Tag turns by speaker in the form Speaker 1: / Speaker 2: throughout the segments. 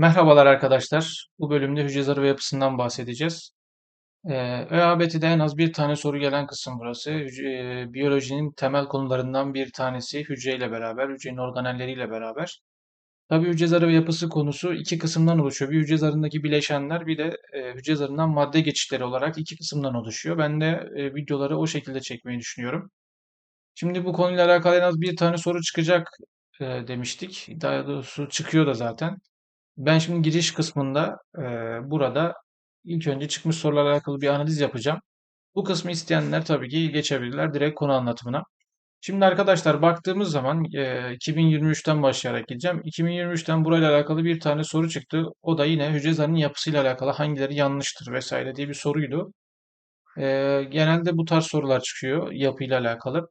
Speaker 1: Merhabalar arkadaşlar. Bu bölümde hücre zarı ve yapısından bahsedeceğiz. Ee, ÖABT'de en az bir tane soru gelen kısım burası. E, biyolojinin temel konularından bir tanesi hücreyle beraber, hücrenin organelleriyle beraber. Tabii hücre zarı ve yapısı konusu iki kısımdan oluşuyor. Bir hücre zarındaki bileşenler, bir de e, hücre zarından madde geçişleri olarak iki kısımdan oluşuyor. Ben de e, videoları o şekilde çekmeyi düşünüyorum. Şimdi bu konuyla alakalı en az bir tane soru çıkacak demiştik. Daha doğrusu çıkıyor da zaten. Ben şimdi giriş kısmında e, burada ilk önce çıkmış sorularla alakalı bir analiz yapacağım. Bu kısmı isteyenler tabii ki geçebilirler direkt konu anlatımına. Şimdi arkadaşlar baktığımız zaman e, 2023'ten başlayarak gideceğim. 2023'ten burayla alakalı bir tane soru çıktı. O da yine hücre zarının yapısıyla alakalı hangileri yanlıştır vesaire diye bir soruydu. E, genelde bu tarz sorular çıkıyor yapıyla alakalı.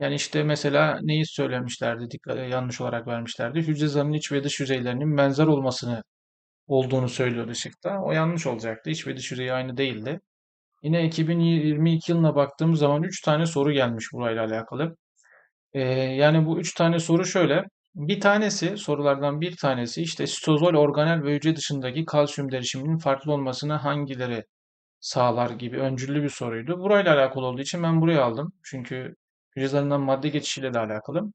Speaker 1: Yani işte mesela neyi söylemişlerdi, dikkat, yanlış olarak vermişlerdi. Hücre zarının iç ve dış yüzeylerinin benzer olmasını olduğunu söylüyordu şıkta. O yanlış olacaktı. İç ve dış yüzeyi aynı değildi. Yine 2022 yılına baktığımız zaman 3 tane soru gelmiş burayla alakalı. Ee, yani bu 3 tane soru şöyle. Bir tanesi, sorulardan bir tanesi işte sitozol organel ve hücre dışındaki kalsiyum derişiminin farklı olmasını hangileri sağlar gibi öncüllü bir soruydu. Burayla alakalı olduğu için ben buraya aldım. Çünkü hücre zarından madde geçişiyle de alakalı.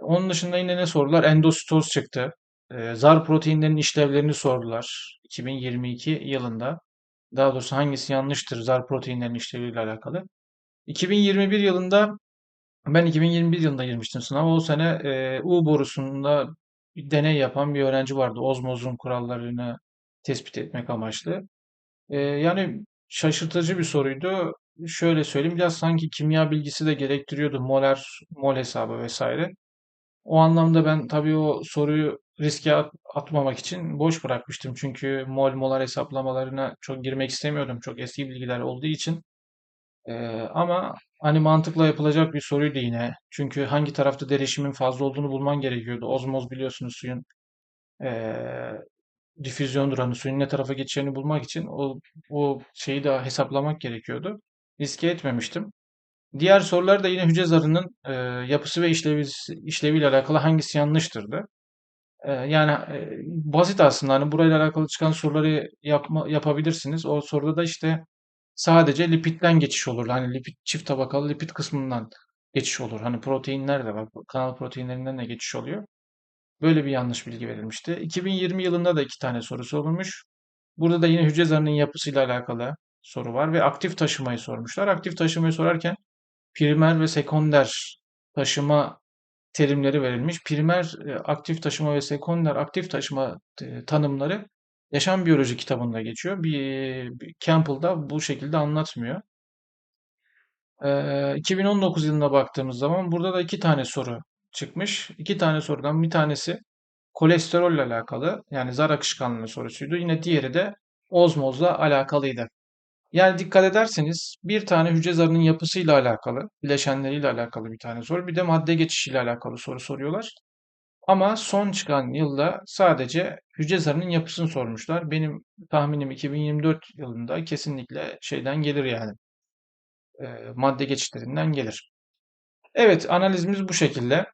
Speaker 1: Onun dışında yine ne sordular? Endositoz çıktı. Ee, zar proteinlerinin işlevlerini sordular 2022 yılında. Daha doğrusu hangisi yanlıştır zar proteinlerinin işleviyle alakalı. 2021 yılında ben 2021 yılında girmiştim sınava. O sene e, U borusunda bir deney yapan bir öğrenci vardı. Ozmozun kurallarını tespit etmek amaçlı. E, yani şaşırtıcı bir soruydu. Şöyle söyleyeyim biraz sanki kimya bilgisi de gerektiriyordu. Molar, mol hesabı vesaire. O anlamda ben tabii o soruyu riske at- atmamak için boş bırakmıştım. Çünkü mol molar hesaplamalarına çok girmek istemiyordum. Çok eski bilgiler olduğu için. Ee, ama hani mantıkla yapılacak bir soruydu yine. Çünkü hangi tarafta derişimin fazla olduğunu bulman gerekiyordu. Ozmoz biliyorsunuz suyun ee, difüzyon duranı, suyun ne tarafa geçeceğini bulmak için o, o şeyi de hesaplamak gerekiyordu. Riske etmemiştim. Diğer sorular da yine hücre zarının e, yapısı ve işlevi, işleviyle alakalı hangisi yanlıştırdı. E, yani e, basit aslında hani burayla alakalı çıkan soruları yapma, yapabilirsiniz. O soruda da işte sadece lipitten geçiş olur. Hani lipid çift tabakalı lipid kısmından geçiş olur. Hani proteinler de var. Kanal proteinlerinden de geçiş oluyor. Böyle bir yanlış bilgi verilmişti. 2020 yılında da iki tane soru sorulmuş. Burada da yine hücre zarının yapısıyla alakalı soru var ve aktif taşımayı sormuşlar. Aktif taşımayı sorarken primer ve sekonder taşıma terimleri verilmiş. Primer e, aktif taşıma ve sekonder aktif taşıma e, tanımları yaşam biyoloji kitabında geçiyor. Bir, Campbell'da bu şekilde anlatmıyor. Ee, 2019 yılına baktığımız zaman burada da iki tane soru çıkmış. İki tane sorudan bir tanesi kolesterolle alakalı yani zar akışkanlığı sorusuydu. Yine diğeri de ozmozla alakalıydı. Yani dikkat ederseniz bir tane hücre zarının yapısıyla alakalı, bileşenleriyle alakalı bir tane soru, bir de madde geçişiyle alakalı soru soruyorlar. Ama son çıkan yılda sadece hücre zarının yapısını sormuşlar. Benim tahminim 2024 yılında kesinlikle şeyden gelir yani. e, madde geçişlerinden gelir. Evet, analizimiz bu şekilde.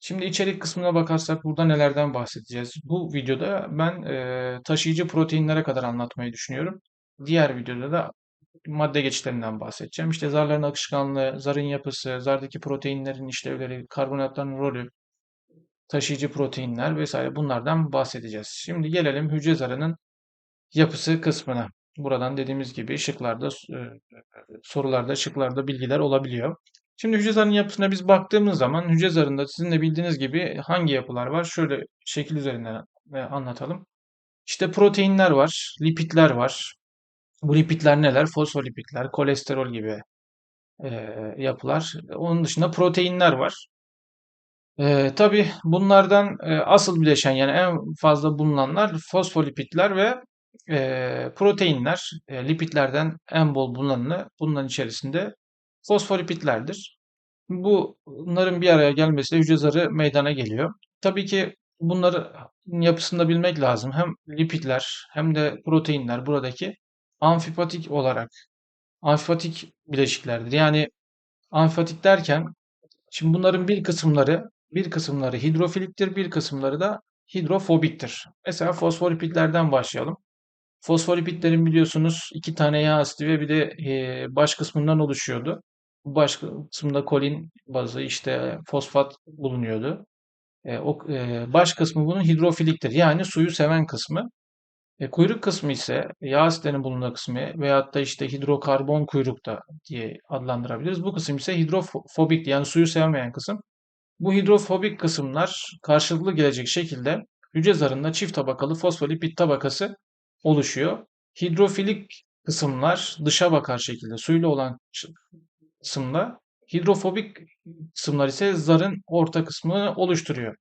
Speaker 1: Şimdi içerik kısmına bakarsak burada nelerden bahsedeceğiz? Bu videoda ben e, taşıyıcı proteinlere kadar anlatmayı düşünüyorum. Diğer videoda da madde geçişlerinden bahsedeceğim. İşte zarların akışkanlığı, zarın yapısı, zardaki proteinlerin işlevleri, karbonatların rolü, taşıyıcı proteinler vesaire bunlardan bahsedeceğiz. Şimdi gelelim hücre zarının yapısı kısmına. Buradan dediğimiz gibi şıklarda, e, sorularda, şıklarda bilgiler olabiliyor. Şimdi hücre zarının yapısına biz baktığımız zaman hücre zarında sizin de bildiğiniz gibi hangi yapılar var? Şöyle şekil üzerinden e, anlatalım. İşte proteinler var, lipidler var. Bu lipidler neler? Fosfolipidler, kolesterol gibi e, yapılar. Onun dışında proteinler var. E, tabii bunlardan e, asıl bileşen yani en fazla bulunanlar fosfolipidler ve e, proteinler. E, lipidlerden en bol bulunanı bunların içerisinde fosfolipidlerdir. Bunların bir araya gelmesiyle hücre zarı meydana geliyor. Tabii ki bunların yapısını da bilmek lazım. Hem lipidler hem de proteinler buradaki amfipatik olarak amfipatik bileşiklerdir. Yani amfipatik derken şimdi bunların bir kısımları bir kısımları hidrofiliktir, bir kısımları da hidrofobiktir. Mesela fosfolipidlerden başlayalım. Fosfolipidlerin biliyorsunuz iki tane yağ asidi ve bir de e, baş kısmından oluşuyordu. Bu baş kısmında kolin bazı işte fosfat bulunuyordu. E, o e, baş kısmı bunun hidrofiliktir. Yani suyu seven kısmı. E, kuyruk kısmı ise yağ asitlerinin bulunduğu kısmı veyahut da işte hidrokarbon kuyrukta diye adlandırabiliriz. Bu kısım ise hidrofobik yani suyu sevmeyen kısım. Bu hidrofobik kısımlar karşılıklı gelecek şekilde hücre zarında çift tabakalı fosfolipid tabakası oluşuyor. Hidrofilik kısımlar dışa bakar şekilde suyla olan kısımda, hidrofobik kısımlar ise zarın orta kısmını oluşturuyor.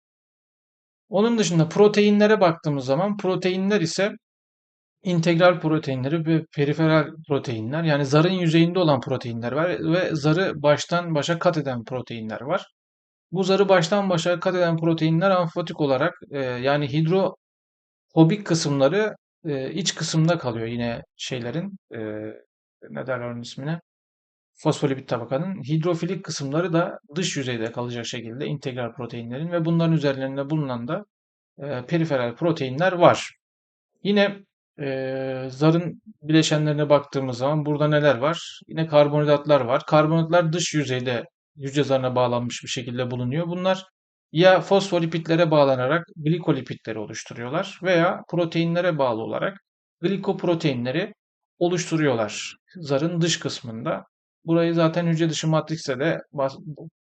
Speaker 1: Onun dışında proteinlere baktığımız zaman proteinler ise integral proteinleri ve periferal proteinler yani zarın yüzeyinde olan proteinler var ve zarı baştan başa kat eden proteinler var. Bu zarı baştan başa kat eden proteinler amfifatik olarak e, yani hidrofobik kısımları e, iç kısımda kalıyor yine şeylerin e, ne derler onun ismine fosfolipid tabakanın hidrofilik kısımları da dış yüzeyde kalacak şekilde integral proteinlerin ve bunların üzerlerinde bulunan da e, periferal proteinler var. Yine e, zarın bileşenlerine baktığımız zaman burada neler var? Yine karbonhidratlar var. Karbonhidratlar dış yüzeyde hücre zarına bağlanmış bir şekilde bulunuyor. Bunlar ya fosfolipidlere bağlanarak glikolipidleri oluşturuyorlar veya proteinlere bağlı olarak glikoproteinleri oluşturuyorlar zarın dış kısmında. Burayı zaten hücre dışı matrikste de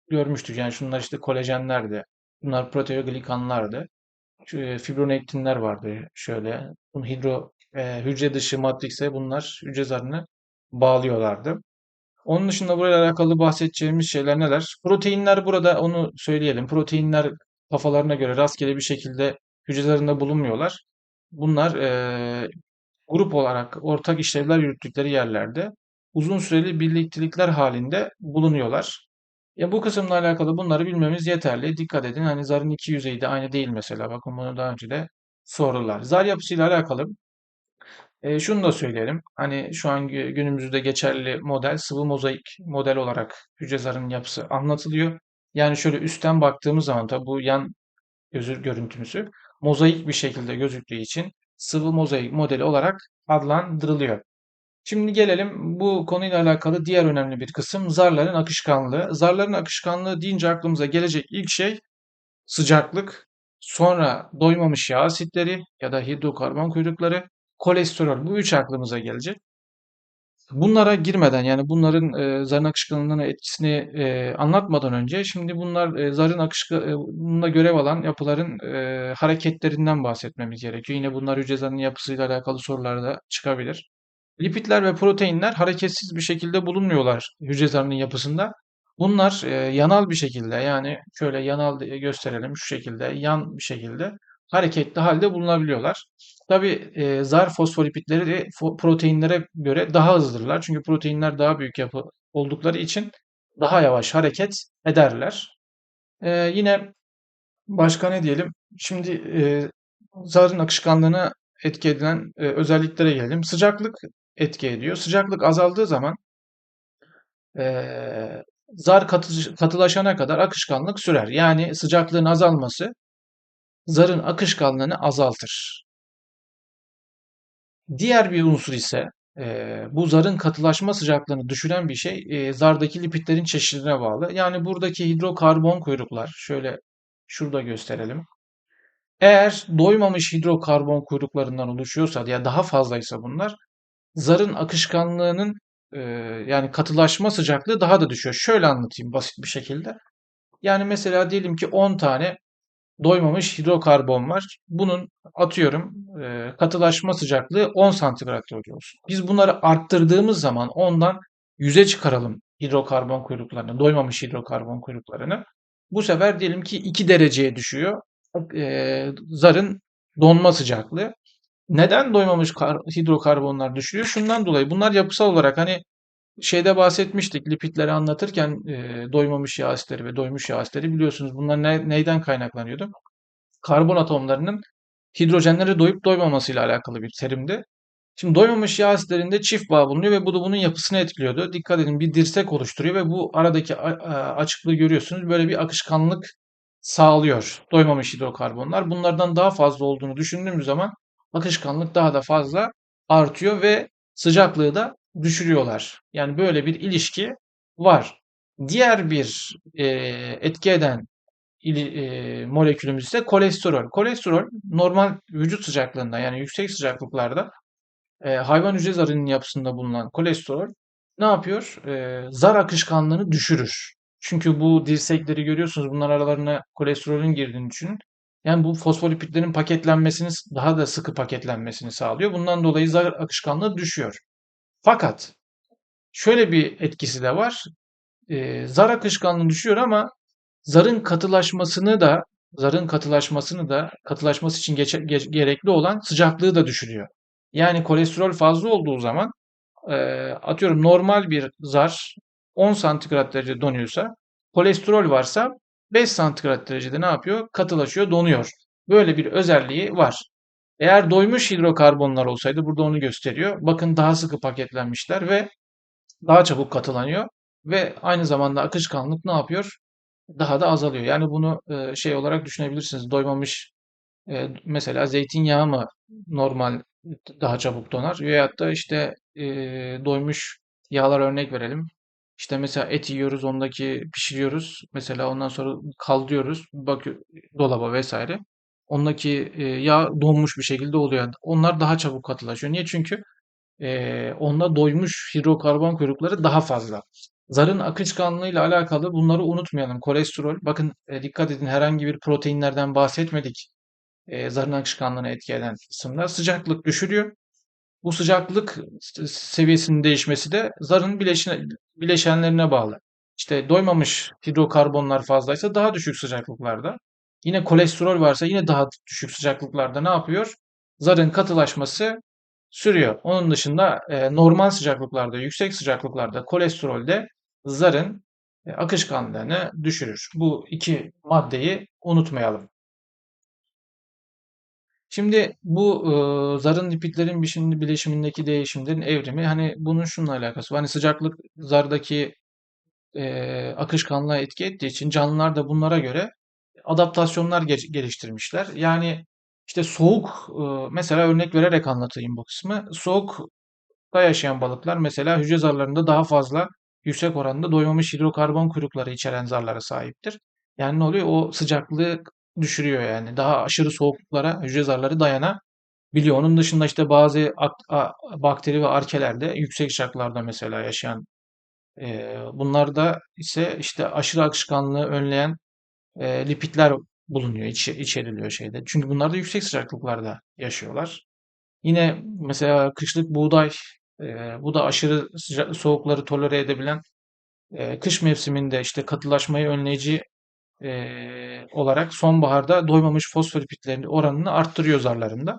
Speaker 1: görmüştük. Yani şunlar işte kolajenlerdi. Bunlar proteoglikanlardı. E, fibronektinler vardı şöyle. Bunu hidro e, hücre dışı matrikse bunlar hücre zarını bağlıyorlardı. Onun dışında burayla alakalı bahsedeceğimiz şeyler neler? Proteinler burada onu söyleyelim. Proteinler kafalarına göre rastgele bir şekilde hücrelerinde bulunmuyorlar. Bunlar e, grup olarak ortak işlevler yürüttükleri yerlerde uzun süreli birliktelikler halinde bulunuyorlar. Ya bu kısımla alakalı bunları bilmemiz yeterli. Dikkat edin hani zarın iki yüzeyi de aynı değil mesela. Bakın bunu daha önce de sordular. Zar yapısıyla alakalı e, şunu da söyleyelim. Hani şu an günümüzde geçerli model sıvı mozaik model olarak hücre zarının yapısı anlatılıyor. Yani şöyle üstten baktığımız zaman tabi bu yan gözü görüntümüzü mozaik bir şekilde gözüktüğü için sıvı mozaik modeli olarak adlandırılıyor. Şimdi gelelim bu konuyla alakalı diğer önemli bir kısım zarların akışkanlığı. Zarların akışkanlığı deyince aklımıza gelecek ilk şey sıcaklık, sonra doymamış yağ asitleri ya da hidrokarbon kuyrukları, kolesterol bu üç aklımıza gelecek. Bunlara girmeden yani bunların e, zarın akışkanlığına etkisini e, anlatmadan önce şimdi bunlar e, zarın akışkanlığında görev alan yapıların e, hareketlerinden bahsetmemiz gerekiyor. Yine bunlar hücre zarının yapısıyla alakalı sorular da çıkabilir. Lipidler ve proteinler hareketsiz bir şekilde bulunmuyorlar hücre zarının yapısında. Bunlar e, yanal bir şekilde yani şöyle yanal gösterelim şu şekilde yan bir şekilde hareketli halde bulunabiliyorlar. Tabi e, zar fosfolipidleri de proteinlere göre daha hızlıdırlar. Çünkü proteinler daha büyük yapı oldukları için daha yavaş hareket ederler. E, yine başka ne diyelim? Şimdi e, zarın akışkanlığına etki edilen e, özelliklere gelelim. Sıcaklık etki ediyor. Sıcaklık azaldığı zaman e, zar katı, katılaşana kadar akışkanlık sürer. Yani sıcaklığın azalması zarın akışkanlığını azaltır. Diğer bir unsur ise e, bu zarın katılaşma sıcaklığını düşüren bir şey e, zardaki lipidlerin çeşidine bağlı. Yani buradaki hidrokarbon kuyruklar şöyle şurada gösterelim. Eğer doymamış hidrokarbon kuyruklarından oluşuyorsa ya daha fazlaysa bunlar zarın akışkanlığının e, yani katılaşma sıcaklığı daha da düşüyor. Şöyle anlatayım basit bir şekilde. Yani mesela diyelim ki 10 tane doymamış hidrokarbon var. Bunun atıyorum e, katılaşma sıcaklığı 10 santigrat derece olsun. Biz bunları arttırdığımız zaman ondan 100'e çıkaralım hidrokarbon kuyruklarını, doymamış hidrokarbon kuyruklarını. Bu sefer diyelim ki 2 dereceye düşüyor e, zarın donma sıcaklığı. Neden doymamış hidrokarbonlar düşürüyor? Şundan dolayı bunlar yapısal olarak hani şeyde bahsetmiştik lipidleri anlatırken e, doymamış yağ asitleri ve doymuş yağ asitleri biliyorsunuz bunlar ne, neyden kaynaklanıyordu? Karbon atomlarının hidrojenlere doyup doymamasıyla alakalı bir terimdi. Şimdi doymamış yağ asitlerinde çift bağ bulunuyor ve bu da bunun yapısını etkiliyordu. Dikkat edin bir dirsek oluşturuyor ve bu aradaki açıklığı görüyorsunuz. Böyle bir akışkanlık sağlıyor doymamış hidrokarbonlar. Bunlardan daha fazla olduğunu düşündüğümüz zaman akışkanlık daha da fazla artıyor ve sıcaklığı da düşürüyorlar. Yani böyle bir ilişki var. Diğer bir e, etki eden e, molekülümüz ise kolesterol. Kolesterol normal vücut sıcaklığında yani yüksek sıcaklıklarda e, hayvan hücre zarının yapısında bulunan kolesterol ne yapıyor? E, zar akışkanlığını düşürür. Çünkü bu dirsekleri görüyorsunuz. Bunlar aralarına kolesterolün girdiğini düşünün. Yani bu fosfolipidlerin paketlenmesini daha da sıkı paketlenmesini sağlıyor. Bundan dolayı zar akışkanlığı düşüyor. Fakat şöyle bir etkisi de var. E, zar akışkanlığı düşüyor ama zarın katılaşmasını da zarın katılaşmasını da katılaşması için geç, geç, gerekli olan sıcaklığı da düşürüyor. Yani kolesterol fazla olduğu zaman e, atıyorum normal bir zar 10 santigrat derece donuyorsa kolesterol varsa 5 santigrat derecede ne yapıyor? Katılaşıyor, donuyor. Böyle bir özelliği var. Eğer doymuş hidrokarbonlar olsaydı burada onu gösteriyor. Bakın daha sıkı paketlenmişler ve daha çabuk katılanıyor ve aynı zamanda akışkanlık ne yapıyor? Daha da azalıyor. Yani bunu e, şey olarak düşünebilirsiniz. Doymamış e, mesela zeytinyağı mı normal daha çabuk donar veyahut da işte e, doymuş yağlar örnek verelim. İşte mesela et yiyoruz, ondaki pişiriyoruz. Mesela ondan sonra kaldırıyoruz, bakıyor dolaba vesaire. Ondaki e, yağ donmuş bir şekilde oluyor. Onlar daha çabuk katılaşıyor. Niye? Çünkü e, onda doymuş hidrokarbon kuyrukları daha fazla. Zarın akışkanlığıyla alakalı bunları unutmayalım. Kolesterol, bakın e, dikkat edin herhangi bir proteinlerden bahsetmedik. E, zarın akışkanlığını etki eden kısımlar. Sıcaklık düşürüyor. Bu sıcaklık seviyesinin değişmesi de zarın bileşine, bileşenlerine bağlı. İşte doymamış hidrokarbonlar fazlaysa daha düşük sıcaklıklarda. Yine kolesterol varsa yine daha düşük sıcaklıklarda ne yapıyor? Zarın katılaşması sürüyor. Onun dışında e, normal sıcaklıklarda, yüksek sıcaklıklarda kolesterolde zarın e, akışkanlığını düşürür. Bu iki maddeyi unutmayalım. Şimdi bu e, zarın lipidlerin biçimli bileşimindeki değişimlerin evrimi hani bunun şununla alakası var. Hani sıcaklık zardaki e, akışkanlığa etki ettiği için canlılar da bunlara göre adaptasyonlar geliştirmişler. Yani işte soğuk e, mesela örnek vererek anlatayım bu kısmı. Soğukta yaşayan balıklar mesela hücre zarlarında daha fazla yüksek oranda doymamış hidrokarbon kuyrukları içeren zarlara sahiptir. Yani ne oluyor? O sıcaklığı düşürüyor yani. Daha aşırı soğukluklara hücre zarları dayanabiliyor. Onun dışında işte bazı bakteri ve arkelerde yüksek sıcaklarda mesela yaşayan e, bunlarda ise işte aşırı akışkanlığı önleyen e, lipidler bulunuyor, iç, içeriliyor şeyde. Çünkü bunlar da yüksek sıcaklıklarda yaşıyorlar. Yine mesela kışlık buğday, e, bu da aşırı sıcak, soğukları tolere edebilen e, kış mevsiminde işte katılaşmayı önleyici e, olarak sonbaharda doymamış fosfolipitlerin oranını arttırıyor zarlarında.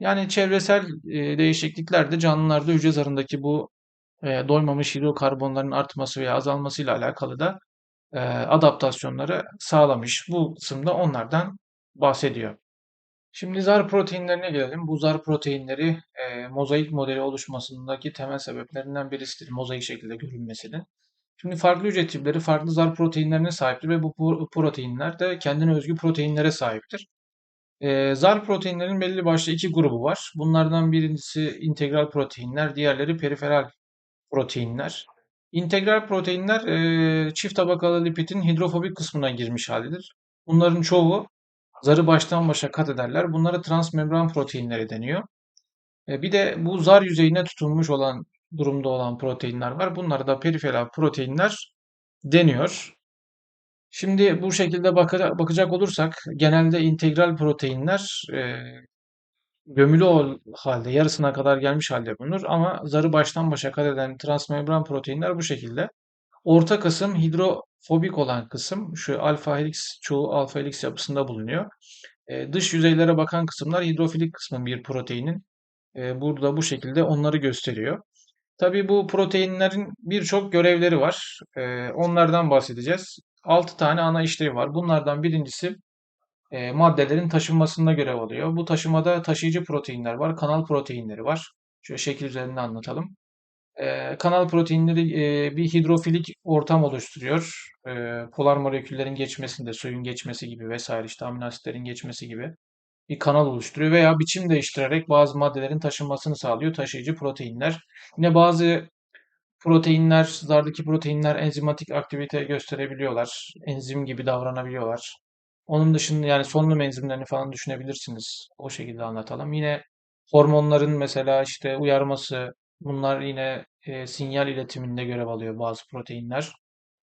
Speaker 1: Yani çevresel e, değişiklikler de canlılarda hücre zarındaki bu e, doymamış hidrokarbonların artması veya azalmasıyla alakalı da e, adaptasyonları sağlamış. Bu kısımda onlardan bahsediyor. Şimdi zar proteinlerine gelelim. Bu zar proteinleri e, mozaik modeli oluşmasındaki temel sebeplerinden birisidir. Mozaik şekilde görünmesinin. Şimdi farklı hücre tipleri farklı zar proteinlerine sahiptir ve bu proteinler de kendine özgü proteinlere sahiptir. E, zar proteinlerin belli başlı iki grubu var. Bunlardan birincisi integral proteinler, diğerleri periferal proteinler. İntegral proteinler e, çift tabakalı lipidin hidrofobik kısmına girmiş halidir. Bunların çoğu zarı baştan başa kat ederler. Bunlara transmembran proteinleri deniyor. E, bir de bu zar yüzeyine tutunmuş olan durumda olan proteinler var. Bunlara da periferal proteinler deniyor. Şimdi bu şekilde bakacak olursak genelde integral proteinler e, gömülü ol halde yarısına kadar gelmiş halde bulunur ama zarı baştan başa kat eden transmembran proteinler bu şekilde. Orta kısım hidrofobik olan kısım şu alfa helix çoğu alfa helix yapısında bulunuyor. E, dış yüzeylere bakan kısımlar hidrofilik kısmın bir proteinin. E, burada bu şekilde onları gösteriyor. Tabii bu proteinlerin birçok görevleri var. E, onlardan bahsedeceğiz. 6 tane ana işlevi var. Bunlardan birincisi e, maddelerin taşınmasında görev alıyor. Bu taşımada taşıyıcı proteinler var, kanal proteinleri var. Şöyle şekil üzerinde anlatalım. E, kanal proteinleri e, bir hidrofilik ortam oluşturuyor. E, polar moleküllerin geçmesinde, suyun geçmesi gibi vesaire işte amino asitlerin geçmesi gibi bir kanal oluşturuyor veya biçim değiştirerek bazı maddelerin taşınmasını sağlıyor taşıyıcı proteinler. Yine bazı proteinler, zardaki proteinler enzimatik aktivite gösterebiliyorlar. Enzim gibi davranabiliyorlar. Onun dışında yani solunum enzimlerini falan düşünebilirsiniz. O şekilde anlatalım. Yine hormonların mesela işte uyarması, bunlar yine e, sinyal iletiminde görev alıyor bazı proteinler.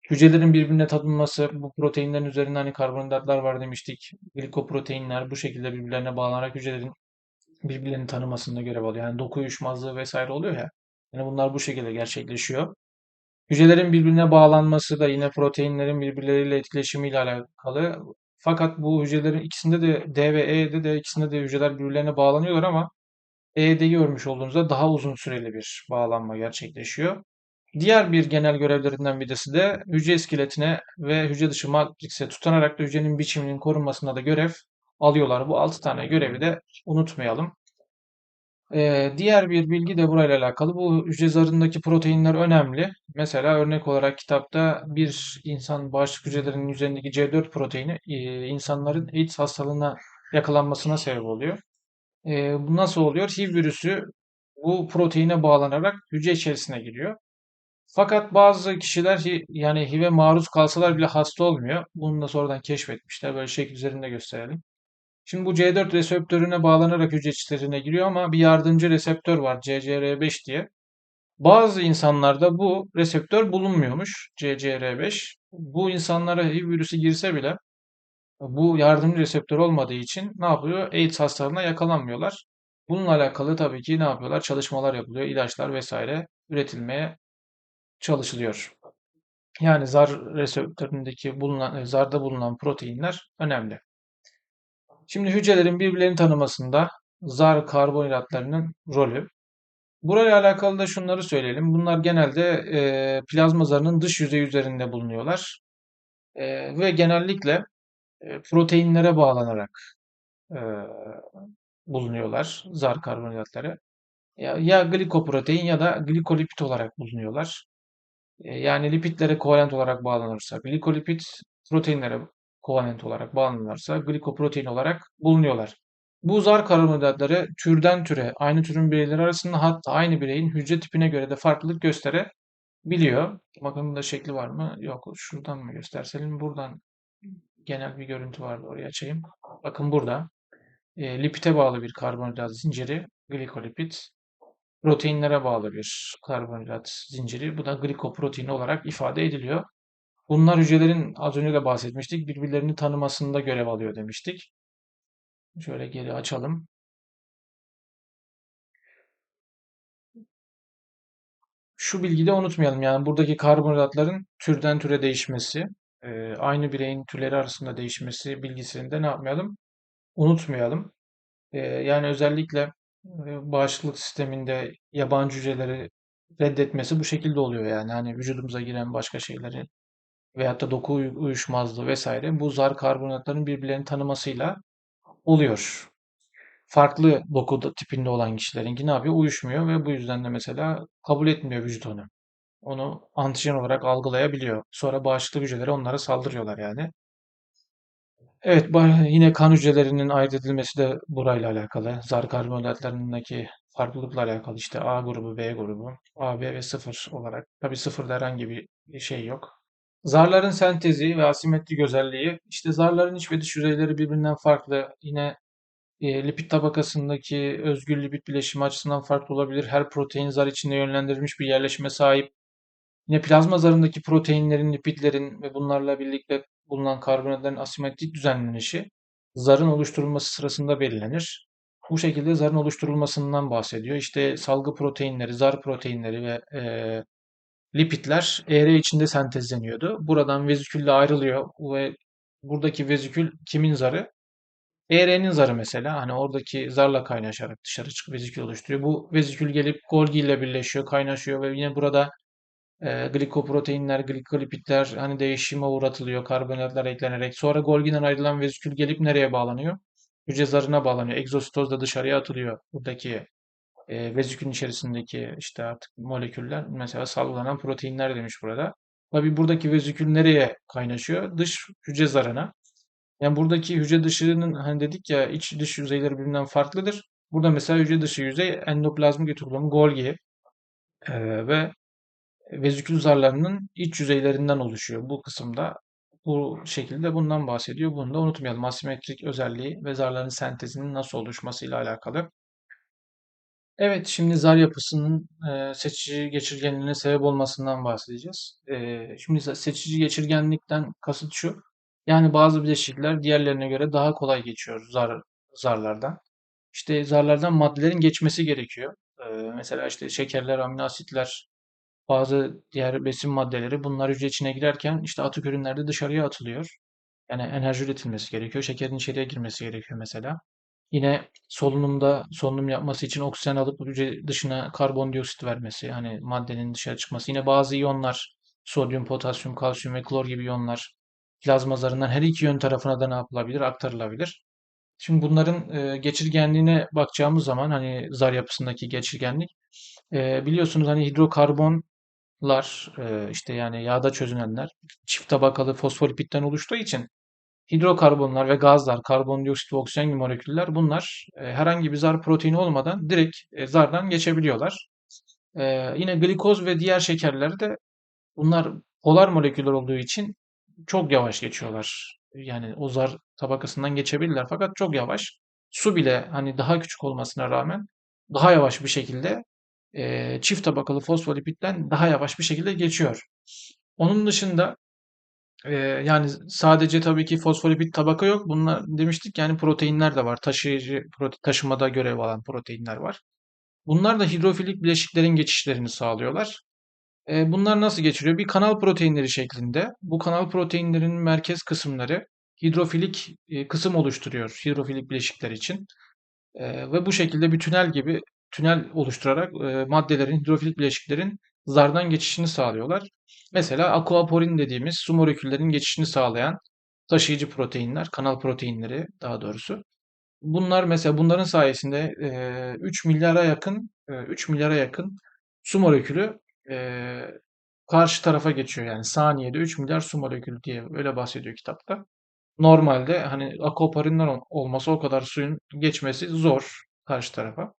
Speaker 1: Hücrelerin birbirine tadılması, bu proteinlerin üzerinde hani karbonhidratlar var demiştik. Glikoproteinler bu şekilde birbirlerine bağlanarak hücrelerin birbirlerini tanımasında görev alıyor. Yani doku uyuşmazlığı vesaire oluyor ya. Yani bunlar bu şekilde gerçekleşiyor. Hücrelerin birbirine bağlanması da yine proteinlerin birbirleriyle etkileşimiyle alakalı. Fakat bu hücrelerin ikisinde de D ve E'de de ikisinde de hücreler birbirlerine bağlanıyorlar ama E'de görmüş olduğunuzda daha uzun süreli bir bağlanma gerçekleşiyor. Diğer bir genel görevlerinden birisi de hücre iskeletine ve hücre dışı matrise tutanarak da hücrenin biçiminin korunmasında da görev alıyorlar. Bu 6 tane görevi de unutmayalım. Ee, diğer bir bilgi de burayla alakalı. Bu hücre zarındaki proteinler önemli. Mesela örnek olarak kitapta bir insan bağışıklık hücrelerinin üzerindeki C4 proteini e, insanların AIDS hastalığına yakalanmasına sebep oluyor. E, bu nasıl oluyor? HIV virüsü bu proteine bağlanarak hücre içerisine giriyor. Fakat bazı kişiler yani HIV'e maruz kalsalar bile hasta olmuyor. Bunu da sonradan keşfetmişler. Böyle şekil üzerinde gösterelim. Şimdi bu C4 reseptörüne bağlanarak hücre içerisine giriyor ama bir yardımcı reseptör var CCR5 diye. Bazı insanlarda bu reseptör bulunmuyormuş CCR5. Bu insanlara HIV virüsü girse bile bu yardımcı reseptör olmadığı için ne yapıyor? AIDS hastalığına yakalanmıyorlar. Bununla alakalı tabii ki ne yapıyorlar? Çalışmalar yapılıyor, ilaçlar vesaire üretilmeye çalışılıyor. Yani zar reseptöründeki bulunan, e, zarda bulunan proteinler önemli. Şimdi hücrelerin birbirlerini tanımasında zar karbonhidratlarının rolü. Burayla alakalı da şunları söyleyelim. Bunlar genelde e, plazma zarının dış yüzeyi üzerinde bulunuyorlar. E, ve genellikle e, proteinlere bağlanarak e, bulunuyorlar zar karbonhidratları. Ya, ya glikoprotein ya da glikolipid olarak bulunuyorlar. E, yani lipidlere kovalent olarak bağlanırsa, glikolipid proteinlere kovalent olarak bağlanırsa glikoprotein olarak bulunuyorlar. Bu zar karbonhidratları türden türe, aynı türün bireyleri arasında hatta aynı bireyin hücre tipine göre de farklılık gösterebiliyor. Bakın burada şekli var mı? Yok. Şuradan mı gösterselim? Buradan genel bir görüntü vardı. Oraya açayım. Bakın burada e, lipide bağlı bir karbonhidrat zinciri, glikolipid. Proteinlere bağlı bir karbonhidrat zinciri. Bu da glikoprotein olarak ifade ediliyor. Bunlar hücrelerin az önce de bahsetmiştik. Birbirlerini tanımasında görev alıyor demiştik. Şöyle geri açalım. Şu bilgiyi de unutmayalım. Yani buradaki karbonhidratların türden türe değişmesi, e, aynı bireyin türleri arasında değişmesi bilgisini de ne yapmayalım? Unutmayalım. E, yani özellikle bağışıklık sisteminde yabancı hücreleri reddetmesi bu şekilde oluyor yani. Hani vücudumuza giren başka şeyleri veyahut da doku uyuşmazlığı vesaire bu zar karbonatların birbirlerini tanımasıyla oluyor. Farklı doku tipinde olan kişilerinki ne yapıyor? Uyuşmuyor ve bu yüzden de mesela kabul etmiyor vücut onu. Onu antijen olarak algılayabiliyor. Sonra bağışıklık hücreleri onlara saldırıyorlar yani. Evet, yine kan hücrelerinin ayırt edilmesi de burayla alakalı. Zar karbonhidratlarındaki farklılıkla alakalı işte A grubu, B grubu, A, B ve sıfır olarak. Tabii sıfırda herhangi bir şey yok. Zarların sentezi ve asimetrik özelliği, işte zarların iç ve dış yüzeyleri birbirinden farklı. Yine e, lipid tabakasındaki özgür lipid bileşimi açısından farklı olabilir. Her protein zar içinde yönlendirilmiş bir yerleşime sahip. Yine plazma zarındaki proteinlerin, lipidlerin ve bunlarla birlikte bulunan karbonhidratların asimetrik düzenlenişi zarın oluşturulması sırasında belirlenir. Bu şekilde zarın oluşturulmasından bahsediyor. İşte salgı proteinleri, zar proteinleri ve e, lipidler ER içinde sentezleniyordu. Buradan vezikülle ayrılıyor ve buradaki vezikül kimin zarı? ER'nin zarı mesela. Hani oradaki zarla kaynaşarak dışarı çıkıp vezikül oluşturuyor. Bu vezikül gelip Golgi ile birleşiyor, kaynaşıyor ve yine burada e, glikoproteinler, glikolipidler hani değişime uğratılıyor. Karbonhidratlar eklenerek. Sonra Golgi'den ayrılan vezikül gelip nereye bağlanıyor? Hücre zarına bağlanıyor. Egzositoz da dışarıya atılıyor buradaki e, vezikülün içerisindeki işte artık moleküller mesela salgılanan proteinler demiş burada. Tabii buradaki vezikül nereye kaynaşıyor? Dış hücre zarına. Yani buradaki hücre dışının hani dedik ya iç dış yüzeyleri birbirinden farklıdır. Burada mesela hücre dışı yüzey endoplazmik retikulum, Golgi e, ve vezikül zarlarının iç yüzeylerinden oluşuyor. Bu kısımda bu şekilde bundan bahsediyor. Bunu da unutmayalım. Asimetrik özelliği ve zarların sentezinin nasıl oluşmasıyla alakalı. Evet, şimdi zar yapısının e, seçici geçirgenliğine sebep olmasından bahsedeceğiz. E, şimdi seçici geçirgenlikten kasıt şu. Yani bazı bileşikler diğerlerine göre daha kolay geçiyor zar, zarlardan. İşte zarlardan maddelerin geçmesi gerekiyor. E, mesela işte şekerler, amino asitler, bazı diğer besin maddeleri bunlar hücre içine girerken işte atık ürünlerde dışarıya atılıyor. Yani enerji üretilmesi gerekiyor. Şekerin içeriye girmesi gerekiyor mesela. Yine solunumda solunum yapması için oksijen alıp hücre dışına karbondioksit vermesi, hani maddenin dışarı çıkması. Yine bazı iyonlar, sodyum, potasyum, kalsiyum ve klor gibi iyonlar plazma zarından her iki yön tarafına da ne yapılabilir? Aktarılabilir. Şimdi bunların e, geçirgenliğine bakacağımız zaman hani zar yapısındaki geçirgenlik e, biliyorsunuz hani hidrokarbonlar e, işte yani yağda çözünenler çift tabakalı fosfolipitten oluştuğu için Hidrokarbonlar ve gazlar, karbondioksit ve oksijen gibi moleküller bunlar e, herhangi bir zar proteini olmadan direkt e, zardan geçebiliyorlar. Yine glikoz ve diğer şekerler de bunlar polar moleküller olduğu için çok yavaş geçiyorlar. Yani o zar tabakasından geçebilirler fakat çok yavaş. Su bile hani daha küçük olmasına rağmen daha yavaş bir şekilde e, çift tabakalı fosfolipitten daha yavaş bir şekilde geçiyor. Onun dışında ee, yani sadece tabii ki fosfolipid tabaka yok. Bunlar demiştik yani proteinler de var. Taşıyıcı prote- taşımada görev alan proteinler var. Bunlar da hidrofilik bileşiklerin geçişlerini sağlıyorlar. Ee, bunlar nasıl geçiriyor? Bir kanal proteinleri şeklinde. Bu kanal proteinlerin merkez kısımları hidrofilik e, kısım oluşturuyor hidrofilik bileşikler için. Ee, ve bu şekilde bir tünel gibi tünel oluşturarak e, maddelerin, hidrofilik bileşiklerin zardan geçişini sağlıyorlar. Mesela aquaporin dediğimiz su moleküllerinin geçişini sağlayan taşıyıcı proteinler, kanal proteinleri daha doğrusu. Bunlar mesela bunların sayesinde e, 3 milyara yakın e, 3 milyara yakın su molekülü e, karşı tarafa geçiyor. Yani saniyede 3 milyar su molekülü diye öyle bahsediyor kitapta. Normalde hani aquaporinler olması o kadar suyun geçmesi zor karşı tarafa.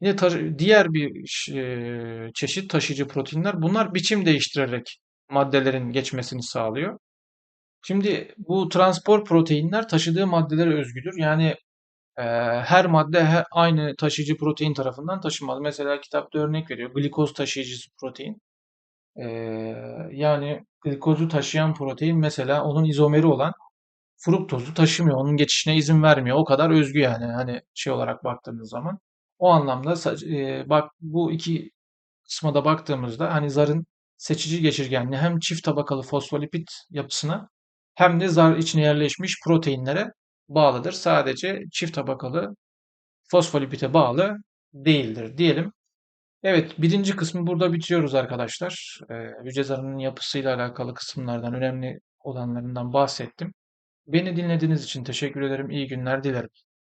Speaker 1: Yine diğer bir e, çeşit taşıyıcı proteinler bunlar biçim değiştirerek maddelerin geçmesini sağlıyor. Şimdi bu transport proteinler taşıdığı maddelere özgüdür. Yani e, her madde he- aynı taşıyıcı protein tarafından taşınmaz. Mesela kitapta örnek veriyor. Glikoz taşıyıcısı protein. E, yani glikozu taşıyan protein mesela onun izomeri olan fruktozu taşımıyor. Onun geçişine izin vermiyor. O kadar özgü yani. Hani şey olarak baktığımız zaman. O anlamda e, bak bu iki kısma da baktığımızda hani zarın seçici geçirgenliği hem çift tabakalı fosfolipid yapısına hem de zar içine yerleşmiş proteinlere bağlıdır. Sadece çift tabakalı fosfolipide bağlı değildir diyelim. Evet, birinci kısmı burada bitiriyoruz arkadaşlar. Ee, hücre zarının yapısıyla alakalı kısımlardan, önemli olanlarından bahsettim. Beni dinlediğiniz için teşekkür ederim. İyi günler dilerim.